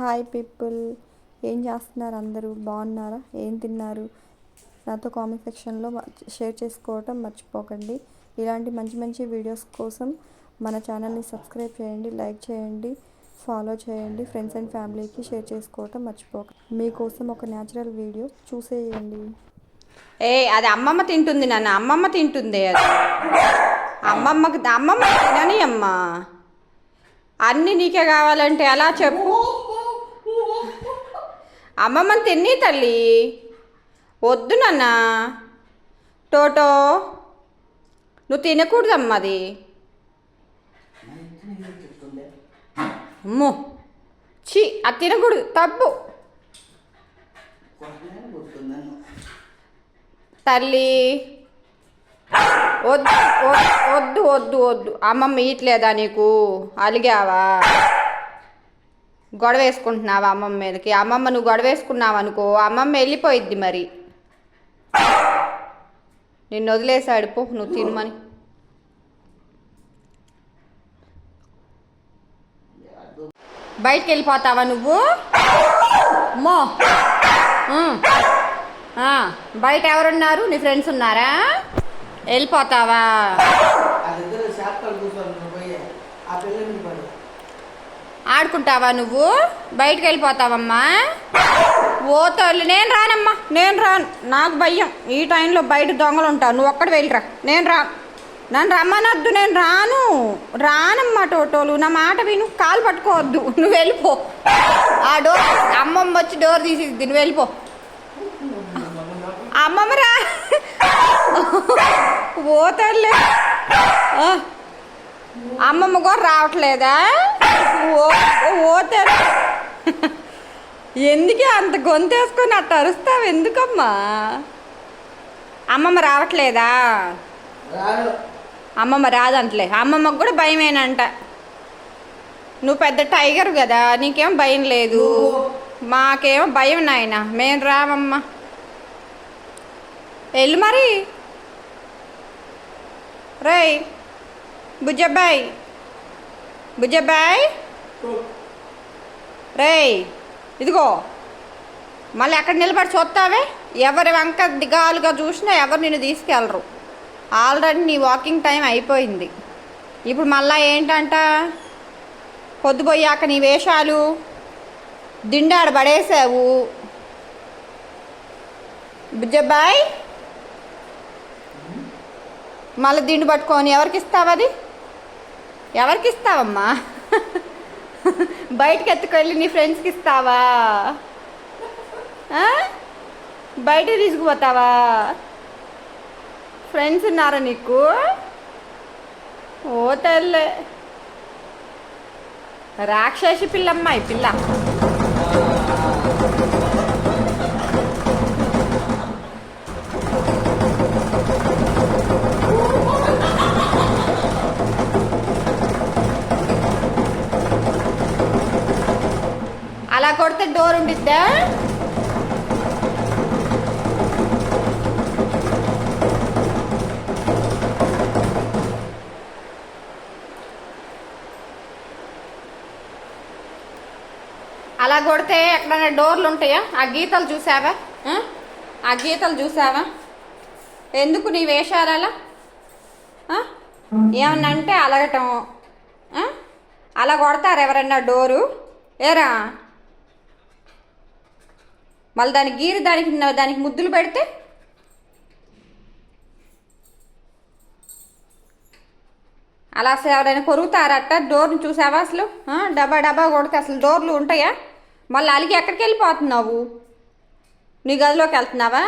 Hi people. ఏం చేస్తున్నారు అందరూ? బాగున్నారా? ఏం తిన్నారు? నాతో కామెంట్ సెక్షన్లో షేర్ చేసుకోవటం మర్చిపోకండి. ఇలాంటి మంచి మంచి వీడియోస్ కోసం మన ఛానల్ని సబ్స్క్రైబ్ చేయండి లైక్ చేయండి ఫాలో చేయండి ఫ్రెండ్స్ అండ్ ఫ్యామిలీకి షేర్ చేసుకోవటం మర్చిపోకండి మీకోసం ఒక న్యాచురల్ వీడియో చూసేయండి. ఏ అది అమ్మమ్మ తింటుంది నాన్న అమ్మమ్మ తింటుంది అది. అమ్మమ్మకి అమ్మమ్మ తినని అమ్మ. అన్నీ నీకే కావాలంటే ఎలా చెప్పు. అమ్మమ్మని తిని తల్లి. వద్దు నాన్న. టోటో నువ్వు తినకూడదమ్మా అది. అమ్మో. ఛీ అది తినకూడదు తప్పు. తల్లి. వద్దు వద్దు, వద్దు వద్దు వద్దు. అమ్మమ్మ ఇయట్లేదా నీకు? అలిగావా? గొడవ వేసుకుంటున్నావా అమ్మమ్మ మీదకి? అమ్మమ్మ నువ్వు గొడవ వేసుకున్నావు అనుకో అమ్మమ్మ వెళ్ళిపోయిద్ది మరి. నిన్ను వదిలేసాడు పో నువ్వు తినమని. బయటికి వెళ్ళిపోతావా నువ్వు మో బయట ఎవరున్నారు? నీ ఫ్రెండ్స్ ఉన్నారా? వెళ్ళిపోతావా? ఆడుకుంటావా నువ్వు? బయటికి వెళ్ళిపోతావమ్మా? ఓ తల్లి నేను రానమ్మా నేను రాను. నాకు భయం. ఈ టైంలో బయట దొంగలు ఉంటావు నువ్వు ఒక్కడు వెళ్ళిరా? నేను రా. నన్ను రమ్మనొద్దు నేను రాను. రానమ్మా టోటోలు నా మాట విను. కాలు పట్టుకోవద్దు. నువ్వు వెళ్ళిపో. ఆ డోర్ అమ్మమ్మ వచ్చి డోర్ తీసేది నువ్వు వెళ్ళిపో. అమ్మమ్మ రా. ఓ అమ్మమ్మ కూడా రావట్లేదా? ఓ ఎందుకే అంత గొంతేసుకొని అట్ట అరుస్తావు ఎందుకమ్మా అమ్మమ్మ రావట్లేదా అమ్మమ్మ రాదంటలే అమ్మమ్మకు కూడా భయమేనంట నువ్వు పెద్ద టైగర్ కదా నీకేం భయం లేదు మాకేమో భయం నాయన మేము రామమ్మ వెళ్ళు మరి రేయ్ బుజ్జబ్బాయ్ బుజ్జబ్బాయ్ రేయ్ ఇదిగో. మళ్ళీ ఎక్కడ నిలబడి చూస్తావే? ఎవరి వంక దిగాలుగా చూసినా ఎవరు నిన్ను తీసుకెళ్ళరు. ఆల్రెడీ నీ వాకింగ్ టైం అయిపోయింది. ఇప్పుడు మళ్ళా ఏంటంట? పొద్దుపోయాక నీ వేషాలు దిండాడ పడేసావు బుజ్జబ్బాయ్? మళ్ళీ దిండు పట్టుకొని ఎవరికి ఇస్తావు అది? ఎవరికి ఇస్తావమ్మా? బయటకు ఎత్తుకెళ్ళి నీ ఫ్రెండ్స్కి ఇస్తావా? ఆ? బయట తీసుకుపోతావా? ఫ్రెండ్స్ ఉన్నారా నీకు? ఓ తల్లే. రాక్షసి పిల్లమ్మ ఈ పిల్ల. అలా కొడితే డోర్ ఉండిద్దా? అలా కొడితే ఎక్కడైనా డోర్లు ఉంటాయా? ఆ గీతలు చూసావా? ఆ? గీతలు చూసావా? ఎందుకు నీ వేషాలు అలా? ఏమన్నా అంటే అలగటం. అలా కొడతారు ఎవరన్నా డోరు? ఏరా? మళ్ళీ దానికి గీరి దానికి దానికి ముద్దులు పెడితే? అలా అసలు ఎవరైనా కొరుగుతారట డోర్ని చూసావా అసలు? డబ్బా డబ్బా కొడితే అసలు డోర్లు ఉంటాయా? మళ్ళీ అలిగి ఎక్కడికి వెళ్ళిపోతున్నావు? నీ గదిలోకి వెళ్తున్నావా?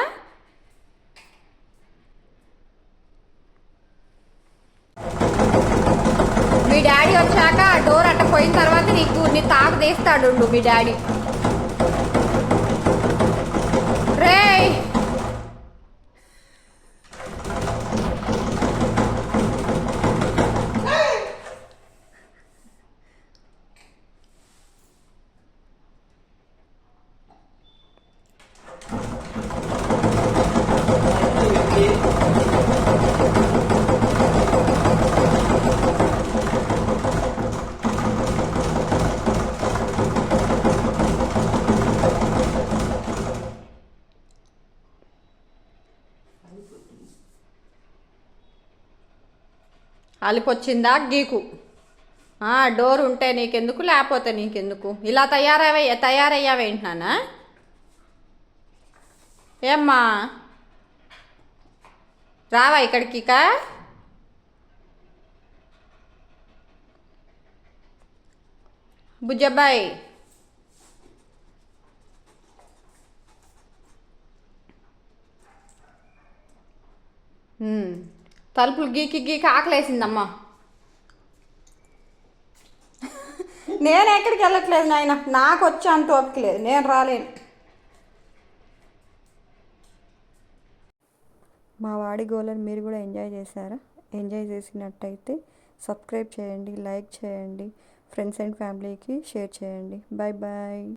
మీ డాడీ వచ్చాక ఆ డోర్ అట్ట పోయిన తర్వాత నీకు నీ తాకు తీస్తాడు మీ డాడీ. రేయ్ అలిపొచ్చిందా గీకు? డోర్ ఉంటే నీకెందుకు లేకపోతే నీకెందుకు? ఇలా తయారవే తయారయ్యావేంటి నాన్న ఏమ్మా? రావా ఇక్కడికి ఇక? బుజ్జబ్బాయి తలుపులు గీకి గీకి ఆకలేసిందమ్మా. నేను ఎక్కడికి వెళ్ళట్లేదు నాయన. నాకు వచ్చే అంత ఓపిక లేదు. నేను రాలేను. మా వాడి గోలను మీరు కూడా ఎంజాయ్ చేశారా? ఎంజాయ్ చేసినట్టయితే సబ్స్క్రైబ్ చేయండి లైక్ చేయండి ఫ్రెండ్స్ అండ్ ఫ్యామిలీకి షేర్ చేయండి. Bye bye